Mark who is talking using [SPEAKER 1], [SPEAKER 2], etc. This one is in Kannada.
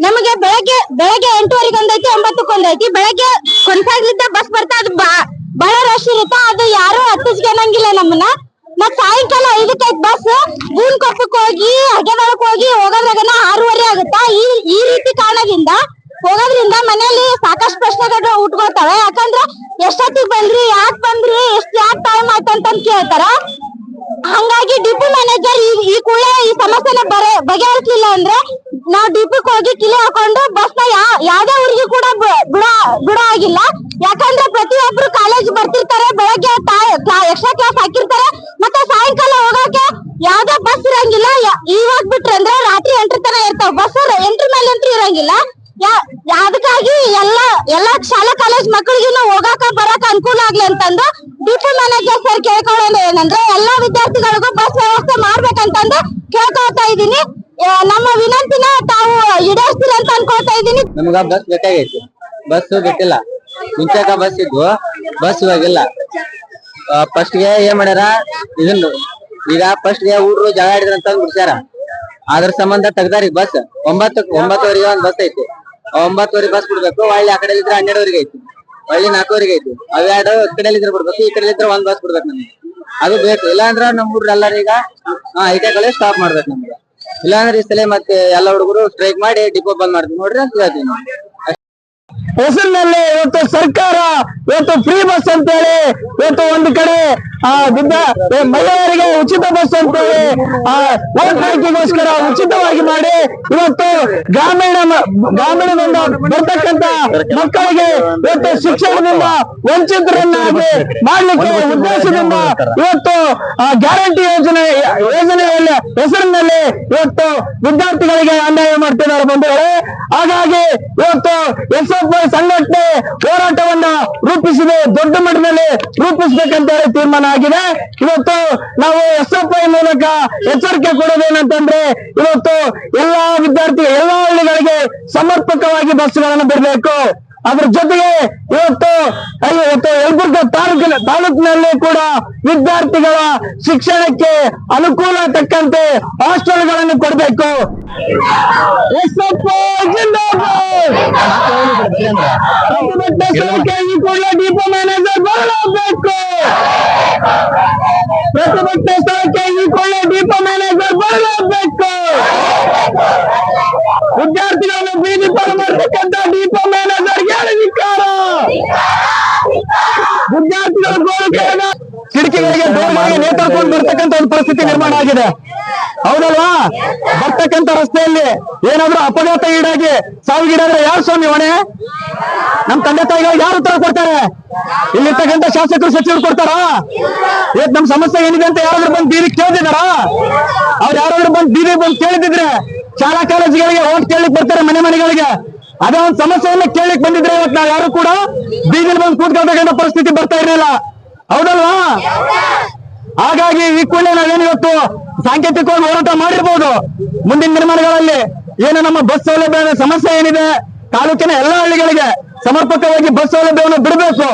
[SPEAKER 1] ನಮಗೆ ಬೆಳಗ್ಗೆ ಬೆಳಗ್ಗೆ ಎಂಟುವರೆಗೆ ಒಂದೈತಿ, ಒಂಬತ್ತಕ್ಕೆ ಒಂದೈತಿ. ಬೆಳಗ್ಗೆ ಕೊಂಸಾಗ್ಲಿದ್ದ ಬಸ್ ಬರ್ತಾ ಅದು ಬಹಳ ರಶ್ ಇರುತ್ತ. ಅದು ಯಾರು ಹತ್ತಿಸ್ಕೊಂಡಂಗಿಲ್ಲ ನಮ್ಮನ್ನ. ಮತ್ ಸಾಯಂಕಾಲ ಐದಕ್ಕೆ ಬಸ್ ಬೂನ್ ಹೋಗಿ ಅಗೆದಳಕ್ ಹೋಗಿ, ಹೋಗೋದ್ರಾಗನ ಆರೂವರೆ ಆಗುತ್ತಾ? ಈ ಈ ರೀತಿ ಕಾರಣದಿಂದ ಹೋಗೋದ್ರಿಂದ ಮನೆಯಲ್ಲಿ ಸಾಕಷ್ಟು ಪ್ರಶ್ನೆಗಳು ಉಟ್ಕೊಳ್ತಾವೆ. ಯಾಕಂದ್ರೆ ಎಷ್ಟೊತ್ತಿಗೆ ಬಂದ್ರಿ, ಯಾಕೆ ಬಂದ್ರಿ, ಎಷ್ಟ್, ಯಾಕೆ ಟೈಮ್ ಆಯ್ತು ಅಂತ ಕೇಳ್ತಾರ. ಹಂಗಾಗಿ ಡಿಪು ಮ್ಯಾನೇಜರ್ ಈ ಈ ಕೂಡ ಈ ಸಮಸ್ಯೆನ ಬರ, ಬಗೆಹರಿಸಲಿಲ್ಲ ಅಂದ್ರೆ ನಾವು ಡಿಪುಕ್ ಹೋಗಿ ಕಿಲೆ ಹಾಕೊಂಡು ಬಸ್ನ ಯಾವ್ದೇ ಊರಿಗೆ ಕೂಡ ಬಿಡೋ ಬಿಡೋ ಆಗಿಲ್ಲ. ಯಾಕಂದ್ರೆ ಪ್ರತಿಯೊಬ್ರು ಕಾಲೇಜ್ ಬರ್ತಿರ್ತಾರೆ, ಬೆಳಗ್ಗೆ ಎಕ್ಸ್ಟ್ರಾ ಕ್ಲಾಸ್ ಹಾಕಿರ್ತಾರೆ ಮತ್ತೆ ಸಾಯಂಕಾಲ ಹೋಗಕ್ಕೆ ಯಾವ್ದೇ ಬಸ್ ಇರಂಗಿಲ್ಲ ಯಾ- ಇವಾಗ ಬಿಟ್ರೆ ಅಂದ್ರೆ ರಾತ್ರಿ ಎಂಟ್ರಿ ತರ ಇರ್ತಾವ. ಬಸ್ ಎಂಟ್ರಿ ಮೇಲೆ ಎಂಟ್ರಿ ಇರಂಗಿಲ್ಲ. ಅದಕ್ಕಾಗಿ ಎಲ್ಲ, ಎಲ್ಲಾ ಶಾಲಾ ಕಾಲೇಜ್ ಮಕ್ಕಳಿಗೂ ಹೋಗಾಕ ಬರಾಕ ಅನುಕೂಲ ಆಗ್ಲಿ ಅಂತಂದು ಡಿಪೋ ಮ್ಯಾನೇಜರ್ ಸರ್ ಕೇಳ್ಕೊಳ್ಳೋದು ಏನಂದ್ರೆ, ಎಲ್ಲಾ ವಿದ್ಯಾರ್ಥಿಗಳಿಗೂ ಬಸ್ ವ್ಯವಸ್ಥೆ ಮಾಡ್ಬೇಕಂತಂದು ಕೇಳ್ಕೊಳ್ತಾ ಇದೀನಿ ನಮ್ಮ ವಿನಂತಿನ ತಾವು ಈಡೇರ್ತೀರ ಅಂತ ಅನ್ಕೊಳ್ತಾ ಇದೀನಿ
[SPEAKER 2] ನಮ್ಗ ಬಸ್ ಬೇಕಾಗೈತಿ. ಬಸ್ ಬಿಟ್ಟಿಲ್ಲ. ಮುಂಚಾಕ ಬಸ್ ಇದ್ವು. ಬಸ್ ಇವಾಗಿಲ್ಲ. ಫಸ್ಟ್ಗೆ ಏನ್ ಮಾಡ್ಯಾರ, ಇದನ್ನ ಈಗ ಫಸ್ಟ್ಗೆ ಊರು ಜಾಗ ಆಡಿದ್ರ ಅಂತ ಬಿಡ್ಸ್ಯಾರ ಅದ್ರ ಸಂಬಂಧ ತೆಗ್ದಾರಿ ಬಸ್ ಒಂಬತ್ತು, ಒಂಬತ್ತುವರೆಗೆ ಒಂದ್ ಬಸ್ ಐತಿ. ಒಂಬತ್ತುವರೆಗೆ ಒಂಬತ್ತುವರೆ ಬಸ್ ಬಿಡ್ಬೇಕು ಒಳ್ಳೆ ಆ ಕಡೆ ಹನ್ನೆರಡುವರೆಗೆ ಐತಿ. ಒಳ್ಳೆ ನಾಲ್ಕುವರೆಗೆ ಐತಿ. ಅವೆರಡು ಈ ಇದ್ರೆ ಬಿಡ್ಬೇಕು, ಈ ಕಡೆ ಒಂದ್ ಬಸ್ ಬಿಡ್ಬೇಕು ನಮ್ಗೆ. ಅದು ಬೇಕು. ಇಲ್ಲಾಂದ್ರ ನಮ್ ಹುಡ್ರು ಎಲ್ಲಾರು ಈಗ ಐಟೆ ಕಡೆ ಸ್ಟಾಪ್ ಮಾಡ್ಬೇಕು ನಮ್ಗೆ. ಇಲ್ಲಾಂದ್ರೆ ಈ ಸಲ ಮತ್ತೆ ಎಲ್ಲ ಹುಡುಗರು ಸ್ಟ್ರೈಕ್ ಮಾಡಿ ಡಿಪೋ ಬಂದ್ ಮಾಡ್ತೀವಿ ನೋಡ್ರಿ ಅಂತ ಹೇಳ್ತೀನಿ ನಾವು.
[SPEAKER 3] ಇವತ್ತು ಸರ್ಕಾರ, ಇವತ್ತು ಫ್ರೀ ಬಸ್ ಅಂತ ಹೇಳಿ ಇವತ್ತು ಒಂದು ಕಡೆ, ಆ ದುಡ್ಡ ಮಹಿಳೆಯರಿಗೆ ಉಚಿತ ಬಸ್ ಅಂತೇಳಿ, ಆ ವೋಟ್ ಬ್ಯಾಂಕಿಗೋಸ್ಕರ ಉಚಿತವಾಗಿ ಮಾಡಿ ಇವತ್ತು ಗ್ರಾಮೀಣ, ಗ್ರಾಮೀಣದಿಂದ ಬರ್ತಕ್ಕಂತ ಮಕ್ಕಳಿಗೆ ಇವತ್ತು ಶಿಕ್ಷಣದಿಂದ ವಂಚಿತರನ್ನಾಗಿ ಮಾಡ್ಲಿಕ್ಕೆ ಉದ್ದೇಶದಿಂದ ಇವತ್ತು, ಆ, ಗ್ಯಾರಂಟಿ ಯೋಜನೆ, ಯೋಜನೆಯಲ್ಲಿ ಹೆಸರಿನಲ್ಲಿ ಇವತ್ತು ವಿದ್ಯಾರ್ಥಿಗಳಿಗೆ ಅನ್ಯಾಯ ಮಾಡ್ತಿದ್ದಾರೆ ಬಂಧುಗಳೇ ಹಾಗಾಗಿ ಇವತ್ತು ಎಸ್ ಐ ಸಂಘಟನೆ ಹೋರಾಟವನ್ನ ರೂಪಿಸಿದೆ. ದೊಡ್ಡ ಮಟ್ಟದಲ್ಲಿ ರೂಪಿಸಬೇಕಂತ ಹೇಳಿ ತೀರ್ಮಾನ ಆಗಿದೆ. ಇವತ್ತು ನಾವು ಎಸ್ ಎಫ್ ಐ ಮೂಲಕ ಎಚ್ಚರಿಕೆ ಕೊಡೋದೇನಂತಂದ್ರೆ ಇವತ್ತು ಎಲ್ಲಾ ವಿದ್ಯಾರ್ಥಿ, ಎಲ್ಲಾ ಹಳ್ಳಿಗಳಿಗೆ ಸಮರ್ಪಕವಾಗಿ ಬಸ್ಗಳನ್ನು ಬಿಡಬೇಕು. ಅದ್ರ ಜೊತೆಗೆ ಇವತ್ತು ಇವತ್ತು ಯಲಬುರ್ಗ ತಾಲೂಕಿನ, ತಾಲೂಕಿನಲ್ಲಿ ಕೂಡ ವಿದ್ಯಾರ್ಥಿಗಳ ಶಿಕ್ಷಣಕ್ಕೆ ಅನುಕೂಲ ತಕ್ಕಂತೆ ಹಾಸ್ಟೆಲ್ಗಳನ್ನು ಕೊಡಬೇಕು. ಪ್ರತಿಭಟನೆ ಸ್ಥಳಕ್ಕೆ ಈ ಕೂಡಲೇ ಡಿಪೋ ಮ್ಯಾನೇಜರ್ ಬರಲೇಬೇಕು ವಿದ್ಯಾರ್ಥಿಗಳನ್ನು ಬೀದಿ ಪಾಲು ಮಾಡ್ತಕ್ಕಂಥ ಡಿಪೋ ಮ್ಯಾನೇಜರ್ ಹೇಳಿಕಾರ ವಿದ್ಯಾರ್ಥಿಗಳ ಗೋರಿಕೆಯನ್ನ ಕಿಟಕಿಗಳಿಗೆ ನೇತಾಡ್ಕೊಂಡು ಬರ್ತಕ್ಕಂಥ ಒಂದು ಪರಿಸ್ಥಿತಿ ನಿರ್ಮಾಣ ಆಗಿದೆ. ಹೌದಲ್ವಾ? ಬರ್ತಕ್ಕಂಥ ರಸ್ತೆಯಲ್ಲಿ ಏನಾದ್ರೂ ಅಪಘಾತ ಈಡಾಗಿ ಸಾವಿಗೀಡಾದ್ರೆ ಯಾರು ಸ್ವಾಮಿ ಹೊಣೆ? ನಮ್ ತಂದೆ ತಾಯಿಗಳು ಯಾರು ಉತ್ತರ ಕೊಡ್ತಾರೆ? ಇಲ್ಲಿರ್ತಕ್ಕಂಥ ಶಾಸಕರು ಸಚಿವರು ಕೊಡ್ತಾರಾ? ಇವತ್ತು ನಮ್ ಸಮಸ್ಯೆ ಏನಿದೆ ಅಂತ ಯಾರಾದ್ರೂ ಬಂದು ಬೀದಿ ಕೇಳ್ತಿದಾರಾ ಅವ್ರು ಯಾರಾದ್ರೂ ಬಂದು ಬೀದಿ ಬಂದು ಕೇಳಿದ್ರೆ ಶಾಲಾ ಕಾಲೇಜುಗಳಿಗೆ ಓಟ್ ಕೇಳಿಕ್ ಬರ್ತಾರೆ ಮನೆ ಮನೆಗಳಿಗೆ. ಅದೇ ಒಂದು ಸಮಸ್ಯೆಯನ್ನ ಕೇಳಿಕ್ ಬಂದಿದ್ರೆ ಇವತ್ತು ನಾವು ಯಾರು ಕೂಡ ಬೀದಿಲಿ ಬಂದು ಕೂತ್ಕೊಳ್ತಕ್ಕಂಥ ಪರಿಸ್ಥಿತಿ ಬರ್ತಾ ಇರಲಿಲ್ಲ. ಹೌದಲ್ವಾ? ಹಾಗಾಗಿ ಈ ಕೂಡಲೇ ನಾವೇನು ಇವತ್ತು ಸಾಂಕೇತಿಕವಾಗಿ ಹೋರಾಟ ಮಾಡಿರ್ಬೋದು. ಮುಂದಿನ ದಿನಮಾನಗಳಲ್ಲಿ ಏನು ನಮ್ಮ ಬಸ್ ಸೌಲಭ್ಯದ ಸಮಸ್ಯೆ ಏನಿದೆ, ತಾಲೂಕಿನ ಎಲ್ಲಾ ಹಳ್ಳಿಗಳಿಗೆ ಸಮರ್ಪಕವಾಗಿ ಬಸ್ ಸೌಲಭ್ಯವನ್ನು ಬಿಡಬೇಕು.